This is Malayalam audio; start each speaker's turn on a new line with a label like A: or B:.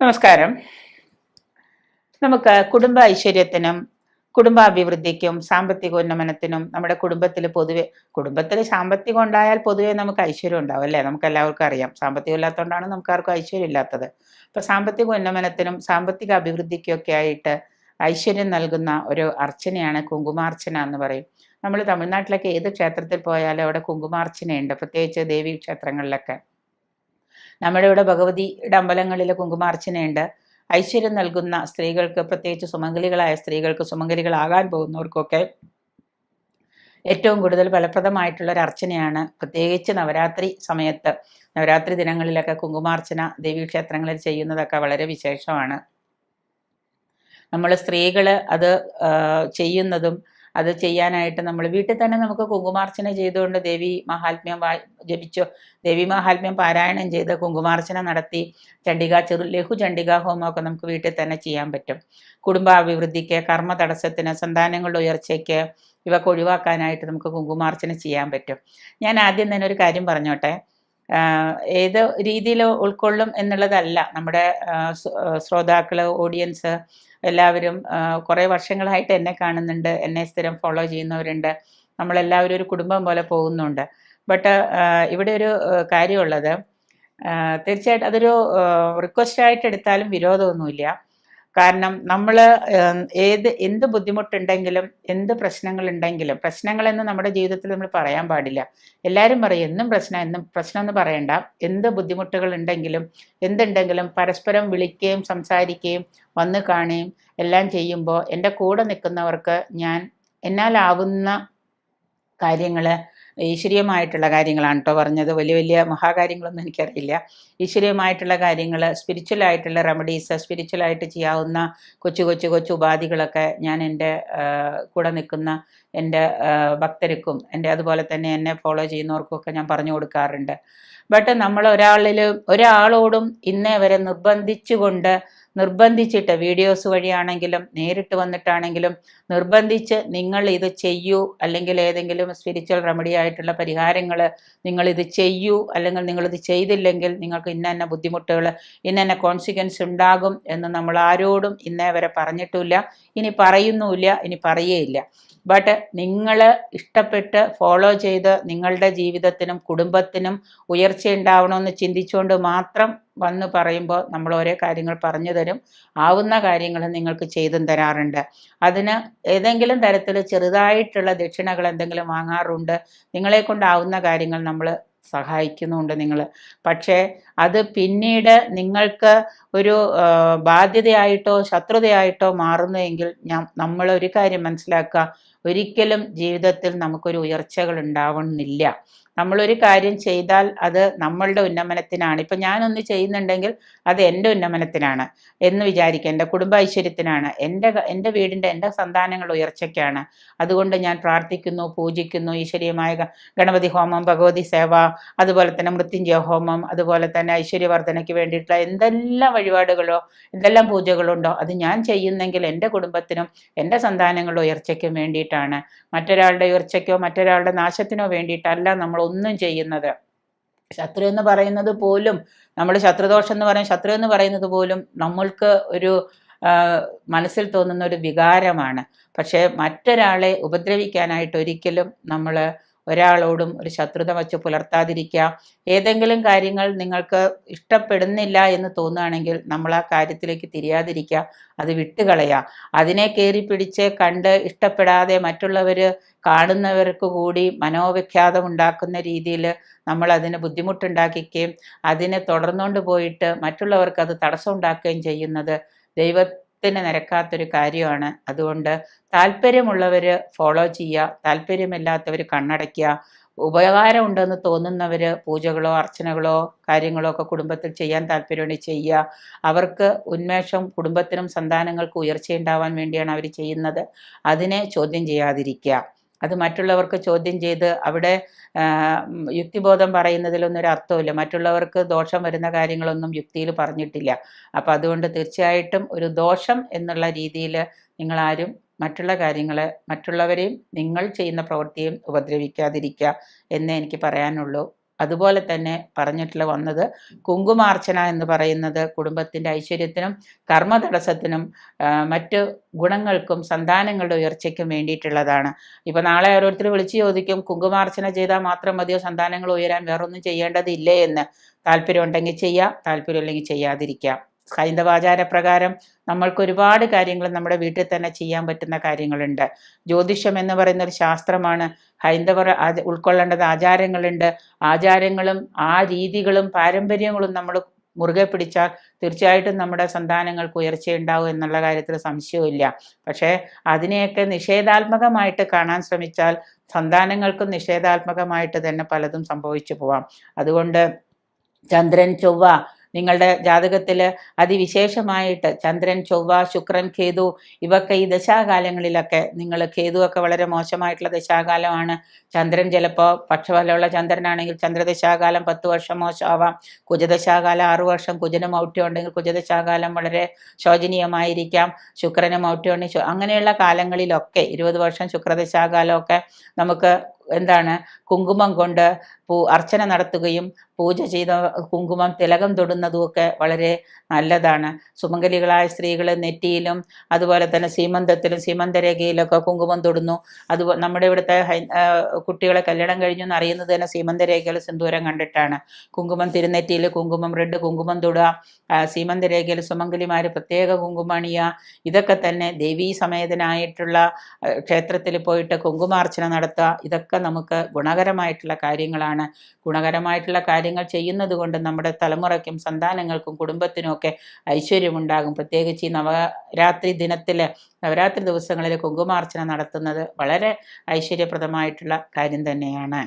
A: നമസ്കാരം. നമുക്ക് കുടുംബ ഐശ്വര്യത്തിനും കുടുംബാഭിവൃദ്ധിക്കും സാമ്പത്തിക ഉന്നമനത്തിനും നമ്മുടെ കുടുംബത്തിൽ പൊതുവെ കുടുംബത്തിൽ സാമ്പത്തികം ഉണ്ടായാൽ പൊതുവെ നമുക്ക് ഐശ്വര്യം ഉണ്ടാവും അല്ലേ? നമുക്ക് എല്ലാവർക്കും അറിയാം. സാമ്പത്തികം ഇല്ലാത്തതുകൊണ്ടാണ് നമുക്ക് ആർക്കും ഐശ്വര്യം ഇല്ലാത്തത്. അപ്പൊ സാമ്പത്തിക ഉന്നമനത്തിനും സാമ്പത്തിക അഭിവൃദ്ധിക്കൊക്കെ ആയിട്ട് ഐശ്വര്യം നൽകുന്ന ഒരു അർച്ചനയാണ് കുങ്കുമാർച്ചന എന്ന് പറയും. നമ്മൾ തമിഴ്നാട്ടിലൊക്കെ ഏത് ക്ഷേത്രത്തിൽ പോയാലും അവിടെ കുങ്കുമാർച്ചനയുണ്ട്. പ്രത്യേകിച്ച് ദേവീ ക്ഷേത്രങ്ങളിലൊക്കെ നമ്മുടെ ഇവിടെ ഭഗവതിയുടെ അമ്പലങ്ങളിൽ കുങ്കുമാർച്ചനയുണ്ട്. ഐശ്വര്യം നൽകുന്ന സ്ത്രീകൾക്ക് പ്രത്യേകിച്ച് സുമംഗലികളായ സ്ത്രീകൾക്ക് സുമംഗലികളാകാൻ പോകുന്നവർക്കൊക്കെ ഏറ്റവും കൂടുതൽ ഫലപ്രദമായിട്ടുള്ള ഒരു അർച്ചനയാണ്. പ്രത്യേകിച്ച് നവരാത്രി സമയത്ത് നവരാത്രി ദിനങ്ങളിലൊക്കെ കുങ്കുമാർച്ചന ദേവീക്ഷേത്രങ്ങളിൽ ചെയ്യുന്നതൊക്കെ വളരെ വിശേഷമാണ്. നമ്മൾ സ്ത്രീകൾ അത് ചെയ്യുന്നതും അത് ചെയ്യാനായിട്ട് നമ്മൾ വീട്ടിൽ തന്നെ നമുക്ക് കുങ്കുമാർച്ചന ചെയ്തുകൊണ്ട് ദേവി മഹാത്മ്യം ജപിച്ചോ. ദേവി മഹാത്മ്യം പാരായണം ചെയ്ത് കുങ്കുമാർച്ചന നടത്തി. ചണ്ഡിക ചെറു ലഘു ചണ്ഡിക ഹോമമൊക്കെ നമുക്ക് വീട്ടിൽ തന്നെ ചെയ്യാൻ പറ്റും. കുടുംബാഭിവൃദ്ധിക്ക് കർമ്മ തടസ്സത്തിന് സന്താനങ്ങളുടെ ഉയർച്ചയ്ക്ക് ഇവക്ക് ഒഴിവാക്കാനായിട്ട് നമുക്ക് കുങ്കുമാർച്ചന ചെയ്യാൻ പറ്റും. ഞാൻ ആദ്യം തന്നെ ഒരു കാര്യം പറഞ്ഞോട്ടെ. ഏത് രീതിയിൽ ഉൾക്കൊള്ളും എന്നുള്ളതല്ല. നമ്മുടെ ശ്രോതാക്കൾ ഓഡിയൻസ് എല്ലാവരും കുറേ വർഷങ്ങളായിട്ട് എന്നെ കാണുന്നുണ്ട് എന്നെ സ്ഥിരം ഫോളോ ചെയ്യുന്നവരുണ്ട്. നമ്മളെല്ലാവരും ഒരു കുടുംബം പോലെ പോകുന്നുണ്ട്. ബട്ട് ഇവിടെ ഒരു കാര്യമുള്ളത് തീർച്ചയായിട്ടും അതൊരു റിക്വസ്റ്റ് ആയിട്ട് എടുത്താലും വിരോധമൊന്നുമില്ല. കാരണം നമ്മൾ ഏത് എന്ത് ബുദ്ധിമുട്ടുണ്ടെങ്കിലും എന്ത് പ്രശ്നങ്ങളുണ്ടെങ്കിലും പ്രശ്നങ്ങളെന്ന് നമ്മുടെ ജീവിതത്തിൽ നമ്മൾ പറയാൻ പാടില്ല. എല്ലാവരും പറയും എന്നും പ്രശ്നം എന്നും പ്രശ്നം എന്ന് പറയണ്ട. എന്ത് ബുദ്ധിമുട്ടുകൾ ഉണ്ടെങ്കിലും എന്തുണ്ടെങ്കിലും പരസ്പരം വിളിക്കുകയും സംസാരിക്കുകയും വന്ന് കാണുകയും എല്ലാം ചെയ്യുമ്പോൾ എന്റെ കൂടെ നിൽക്കുന്നവർക്ക് ഞാൻ എന്നാലാവുന്ന കാര്യങ്ങൾ ഈശ്വരീയമായിട്ടുള്ള കാര്യങ്ങളാണ് കേട്ടോ പറഞ്ഞത്. വലിയ വലിയ മഹാകാര്യങ്ങളൊന്നും എനിക്കറിയില്ല. ഈശ്വരീയമായിട്ടുള്ള കാര്യങ്ങൾ സ്പിരിച്വൽ ആയിട്ടുള്ള റെമഡീസ് സ്പിരിച്വൽ ആയിട്ട് ചെയ്യാവുന്ന കൊച്ചു കൊച്ചു കൊച്ചു ഉപാധികളൊക്കെ ഞാൻ എന്റെ കൂടെ നിൽക്കുന്ന എന്റെ ഭക്തർക്കും എന്റെ അതുപോലെ തന്നെ എന്നെ ഫോളോ ചെയ്യുന്നവർക്കൊക്കെ ഞാൻ പറഞ്ഞു കൊടുക്കാറുണ്ട്. ബട്ട് നമ്മൾ ഒരാളിൽ ഒരാളോടും ഇന്നേ വരെ നിർബന്ധിച്ചുകൊണ്ട് നിർബന്ധിച്ചിട്ട് വീഡിയോസ് വഴിയാണെങ്കിലും നേരിട്ട് വന്നിട്ടാണെങ്കിലും നിർബന്ധിച്ച് നിങ്ങൾ ഇത് ചെയ്യൂ അല്ലെങ്കിൽ ഏതെങ്കിലും സ്പിരിച്വൽ റെമഡി ആയിട്ടുള്ള പരിഹാരങ്ങൾ നിങ്ങൾ ഇത് ചെയ്യൂ അല്ലെങ്കിൽ നിങ്ങളിത് ചെയ്തില്ലെങ്കിൽ നിങ്ങൾക്ക് ഇന്ന ബുദ്ധിമുട്ടുകൾ ഇന്ന കോൺസിക്വൻസ് ഉണ്ടാകും എന്ന് നമ്മൾ ആരോടും ഇന്നേ വരെ പറഞ്ഞിട്ടില്ല ഇനി പറയുന്നുമില്ല ഇനി പറയേയില്ല ബട്ട് നിങ്ങൾ ഇഷ്ടപ്പെട്ട് ഫോളോ ചെയ്ത് നിങ്ങളുടെ ജീവിതത്തിനും കുടുംബത്തിനും ഉയർച്ച ഉണ്ടാവണമെന്ന് ചിന്തിച്ചുകൊണ്ട് മാത്രം വന്ന് പറയുമ്പോൾ നമ്മൾ ഓരോ കാര്യങ്ങൾ പറഞ്ഞു തരും. ആവുന്ന കാര്യങ്ങൾ നിങ്ങൾക്ക് ചെയ്തും തരാറുണ്ട്. അതിന് ഏതെങ്കിലും തരത്തിൽ ചെറുതായിട്ടുള്ള ദക്ഷിണകൾ എന്തെങ്കിലും വാങ്ങാറുണ്ട്. നിങ്ങളെ കൊണ്ടാവുന്ന കാര്യങ്ങൾ നമ്മൾ സഹായിക്കുന്നുണ്ട് നിങ്ങൾ പക്ഷേ അത് പിന്നീട് നിങ്ങൾക്ക് ഒരു ബാധ്യതയായിട്ടോ ശത്രുതയായിട്ടോ മാറുന്നുവെങ്കിൽ ഞാൻ നമ്മൾ ഒരു കാര്യം മനസ്സിലാക്കുക. ഒരിക്കലും ജീവിതത്തിൽ നമുക്കൊരു ഉയർച്ചകൾ ഉണ്ടാവുന്നില്ല നമ്മളൊരു കാര്യം ചെയ്താൽ അത് നമ്മളുടെ ഉന്നമനത്തിനാണ്. ഇപ്പം ഞാനൊന്ന് ചെയ്യുന്നുണ്ടെങ്കിൽ അത് എന്റെ ഉന്നമനത്തിനാണ് എന്ന് വിചാരിക്കുക. എന്റെ കുടുംബ ഐശ്വര്യത്തിനാണ്. എന്റെ എന്റെ വീടിന്റെ എന്റെ സന്താനങ്ങളുടെ ഉയർച്ചയ്ക്കാണ്. അതുകൊണ്ട് ഞാൻ പ്രാർത്ഥിക്കുന്നു പൂജിക്കുന്നു. ഈശ്വരീയമായ ഗണപതി ഹോമം ഭഗവതി സേവ അതുപോലെ തന്നെ മൃത്യുഞ്ജയ ഹോമം അതുപോലെ തന്നെ ഐശ്വര്യവർദ്ധനയ്ക്ക് വേണ്ടിയിട്ടുള്ള എന്തെല്ലാം വഴിപാടുകളോ എന്തെല്ലാം പൂജകളുണ്ടോ അത് ഞാൻ ചെയ്യുന്നെങ്കിൽ എന്റെ കുടുംബത്തിനും എന്റെ സന്താനങ്ങളുടെ ഉയർച്ചയ്ക്കും വേണ്ടിയിട്ടാണ്. മറ്റൊരാളുടെ ഉയർച്ചയ്ക്കോ മറ്റൊരാളുടെ നാശത്തിനോ വേണ്ടിയിട്ടല്ല നമ്മൾ ഒന്നും ചെയ്യുന്നത്. ശത്രു എന്ന് പറയുന്നത് പോലും നമ്മൾ ശത്രുദോഷം എന്ന് പറയും ശത്രു എന്ന് പറയുന്നത് പോലും നമ്മൾക്ക് ഒരു മനസ്സിൽ തോന്നുന്ന ഒരു വികാരമാണ്. പക്ഷേ മറ്റൊരാളെ ഉപദ്രവിക്കാനായിട്ട് ഒരിക്കലും നമ്മൾ ഒരാളോടും ഒരു ശത്രുത വച്ച് പുലർത്താതിരിക്കുക. ഏതെങ്കിലും കാര്യങ്ങൾ നിങ്ങൾക്ക് ഇഷ്ടപ്പെടുന്നില്ല എന്ന് തോന്നുകയാണെങ്കിൽ നമ്മൾ ആ കാര്യത്തിലേക്ക് തിരിയാതിരിക്കുക. അത് വിട്ടുകളയുക. അതിനെ കയറി പിടിച്ച് കണ്ട് ഇഷ്ടപ്പെടാതെ മറ്റുള്ളവർ കാണുന്നവർക്ക് കൂടി മനോവിഖ്യാതം ഉണ്ടാക്കുന്ന രീതിയിൽ നമ്മൾ അതിന് ബുദ്ധിമുട്ടുണ്ടാക്കിക്കുകയും അതിനെ തുടർന്നുകൊണ്ട് പോയിട്ട് മറ്റുള്ളവർക്ക് അത് തടസ്സം ഉണ്ടാക്കുകയും ചെയ്യുന്നത് ദൈവത്തിന് നിരക്കാത്തൊരു കാര്യമാണ്. അതുകൊണ്ട് താല്പര്യമുള്ളവർ ഫോളോ ചെയ്യുക താല്പര്യമില്ലാത്തവർ കണ്ണടയ്ക്കുക ഉപകാരമുണ്ടെന്ന് തോന്നുന്നവർ പൂജകളോ അർച്ചനകളോ കാര്യങ്ങളോ ഒക്കെ കുടുംബത്തിൽ ചെയ്യാൻ താല്പര്യമുണ്ടെങ്കിൽ ചെയ്യുക. അവർക്ക് ഉന്മേഷം കുടുംബത്തിനും സന്താനങ്ങൾക്കും ഉയർച്ചയുണ്ടാവാൻ വേണ്ടിയാണ് അവർ ചെയ്യുന്നത്. അതിനെ ചോദ്യം ചെയ്യാതിരിക്കുക. അത് മറ്റുള്ളവർക്ക് ചോദ്യം ചെയ്ത് അവിടെ യുക്തിബോധം പറയുന്നതിലൊന്നും ഒരു അർത്ഥമില്ല മറ്റുള്ളവർക്ക് ദോഷം വരുന്ന കാര്യങ്ങളൊന്നും യുക്തിയിൽ പറഞ്ഞിട്ടില്ല. അപ്പം അതുകൊണ്ട് തീർച്ചയായിട്ടും ഒരു ദോഷം എന്നുള്ള രീതിയിൽ നിങ്ങളാരും മറ്റുള്ള കാര്യങ്ങളെ മറ്റുള്ളവരെയും നിങ്ങൾ ചെയ്യുന്ന പ്രവൃത്തിയും ഉപദ്രവിക്കാതിരിക്കുക എന്നേ എനിക്ക് പറയാനുള്ളൂ. അതുപോലെ തന്നെ പറഞ്ഞിട്ടുള്ള വന്നത് കുങ്കുമാർച്ചന എന്ന് പറയുന്നത് കുടുംബത്തിന്റെ ഐശ്വര്യത്തിനും കർമ്മ തടസ്സത്തിനും മറ്റ് ഗുണങ്ങൾക്കും സന്താനങ്ങളുടെ ഉയർച്ചയ്ക്കും വേണ്ടിയിട്ടുള്ളതാണ്. ഇപ്പം നാളെ ഓരോരുത്തർ വിളിച്ചു ചോദിക്കും കുങ്കുമാർച്ചന ചെയ്താൽ മാത്രം മതിയോ? സന്താനങ്ങൾ ഉയരാൻ വേറൊന്നും ചെയ്യേണ്ടതില്ലേ എന്ന്. താല്പര്യം ഉണ്ടെങ്കിൽ ചെയ്യാം താല്പര്യമില്ലെങ്കിൽ ചെയ്യാതിരിക്കാം. ഹൈന്ദവാചാര പ്രകാരം നമ്മൾക്ക് ഒരുപാട് കാര്യങ്ങൾ നമ്മുടെ വീട്ടിൽ തന്നെ ചെയ്യാൻ പറ്റുന്ന കാര്യങ്ങളുണ്ട്. ജ്യോതിഷം എന്ന് പറയുന്ന ഒരു ശാസ്ത്രമാണ്. ഹൈന്ദവർ ഉൾക്കൊള്ളേണ്ടത് ആചാരങ്ങളുണ്ട്. ആചാരങ്ങളും ആ രീതികളും പാരമ്പര്യങ്ങളും നമ്മൾ മുറുകെ പിടിച്ചാൽ തീർച്ചയായിട്ടും നമ്മുടെ സന്താനങ്ങൾക്ക് ഉയർച്ചയുണ്ടാവും എന്നുള്ള കാര്യത്തിൽ സംശയവുമില്ല. പക്ഷേ അതിനെയൊക്കെ നിഷേധാത്മകമായിട്ട് കാണാൻ ശ്രമിച്ചാൽ സന്താനങ്ങൾക്കും നിഷേധാത്മകമായിട്ട് തന്നെ പലതും സംഭവിച്ചു പോവാം. അതുകൊണ്ട് ചന്ദ്രൻ ചൊവ്വ നിങ്ങളുടെ ജാതകത്തിൽ അതിവിശേഷമായിട്ട് ചന്ദ്രൻ ചൊവ്വ ശുക്രൻ കേതു ഇവക്കെ ഈ ദശാകാലങ്ങളിലൊക്കെ നിങ്ങൾ ഒക്കെ വളരെ മോശമായിട്ടുള്ള ദശാകാലമാണ്. ചന്ദ്രൻ ചിലപ്പോൾ പക്ഷഫലമുള്ള ചന്ദ്രനാണെങ്കിൽ ചന്ദ്രദശാകാലം പത്ത് വർഷം മോശമാവാം. കുജദശാകാലം ആറു വർഷം കുജന മൗഢ്യം ഉണ്ടെങ്കിൽ കുജദശാകാലം വളരെ ശോചനീയമായിരിക്കാം. ശുക്രന് മൗഢ്യം ഉണ്ടെങ്കിൽ അങ്ങനെയുള്ള കാലങ്ങളിലൊക്കെ ഇരുപത് വർഷം ശുക്രദശാകാലമൊക്കെ നമുക്ക് എന്താണ് കുങ്കുമം കൊണ്ട് പൂ അർച്ചന നടത്തുകയും പൂജ ചെയ്ത കുങ്കുമം തിലകം തൊടുന്നതുമൊക്കെ വളരെ നല്ലതാണ്. സുമംഗലികളായ സ്ത്രീകൾ നെറ്റിയിലും അതുപോലെ തന്നെ സീമന്തത്തിലും സീമന്തരേഖയിലൊക്കെ കുങ്കുമം തൊടുന്നു. അതുപോലെ നമ്മുടെ ഇവിടുത്തെ കുട്ടികളെ കല്യാണം കഴിഞ്ഞു എന്ന് അറിയുന്നത് തന്നെ സീമന്തരേഖയിൽ സിന്ദൂരം കണ്ടിട്ടാണ്. കുങ്കുമം തിരുനെറ്റിയിൽ കുങ്കുമം റെഡ് കുങ്കുമം തൊടുക സീമന്തരേഖയിൽ സുമംഗലിമാർ പ്രത്യേക കുങ്കുമണിയ ഇതൊക്കെ തന്നെ ദേവീ സമേതനായിട്ടുള്ള ക്ഷേത്രത്തിൽ പോയിട്ട് കുങ്കുമാർച്ചന നടത്തുക ഇതൊക്കെ നമുക്ക് ഗുണകരമായിട്ടുള്ള കാര്യങ്ങളാണ്. ഗുണകരമായിട്ടുള്ള കാര്യങ്ങൾ ചെയ്യുന്നത് കൊണ്ട് നമ്മുടെ തലമുറയ്ക്കും സന്താനങ്ങൾക്കും കുടുംബത്തിനും ഒക്കെ ഐശ്വര്യമുണ്ടാകും. പ്രത്യേകിച്ച് ഈ നവരാത്രി ദിനത്തിൽ നവരാത്രി ദിവസങ്ങളിൽ കുങ്കുമാർച്ചന നടത്തുന്നത് വളരെ ഐശ്വര്യപ്രദമായിട്ടുള്ള കാര്യം തന്നെയാണ്.